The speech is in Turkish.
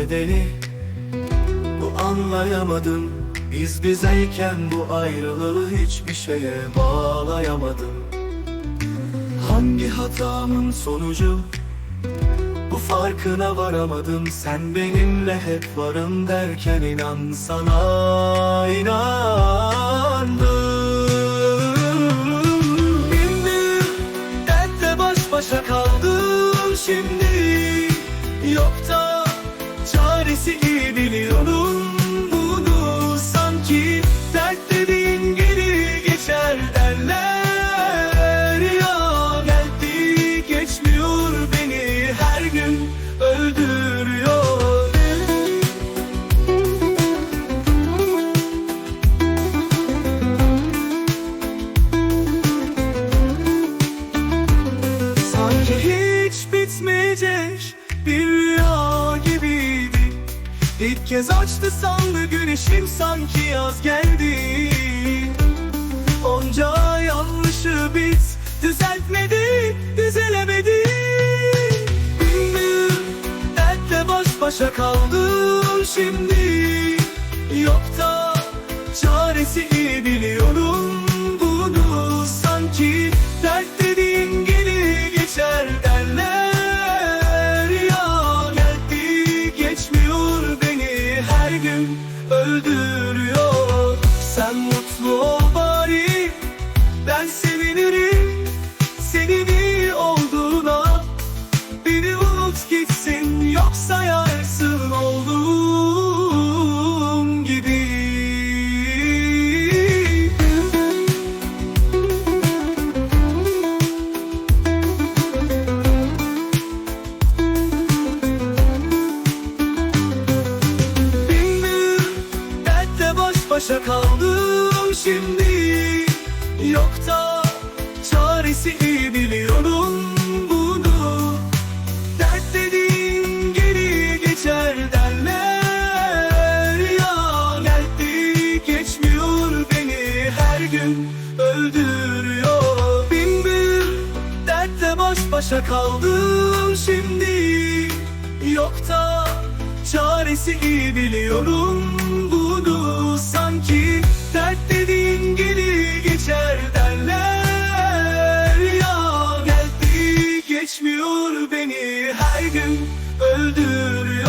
bedeli. Bu anlayamadım. Biz bizeyken bu ayrılığı hiçbir şeye bağlayamadım. Hangi hatamın sonucu? Bu farkına varamadım. Sen benimle hep varım derken inan sana. Çaresi bunu Sanki dert dediğin gelir geçer derler. Ya geldi geçmiyor beni. Her gün öldürüyor. Sanki hiç bitmeyecek bir İlk kez açtı sandı güneşim sanki yaz geldi. Onca yanlışı biz düzeltmedi, düzelemedi. Bilmiyorum dertle baş başa kaldım şimdi. Yok gün başa kaldım şimdi. Yok da çaresi iyi biliyorum bunu. Dert dediğin geri geçer derler. Ya geldi geçmiyor beni. Her gün öldürüyor. Bin bir dertle baş başa kaldım şimdi. Yok da çaresi iyi biliyorum geçmiyor beni her gün öldürüyor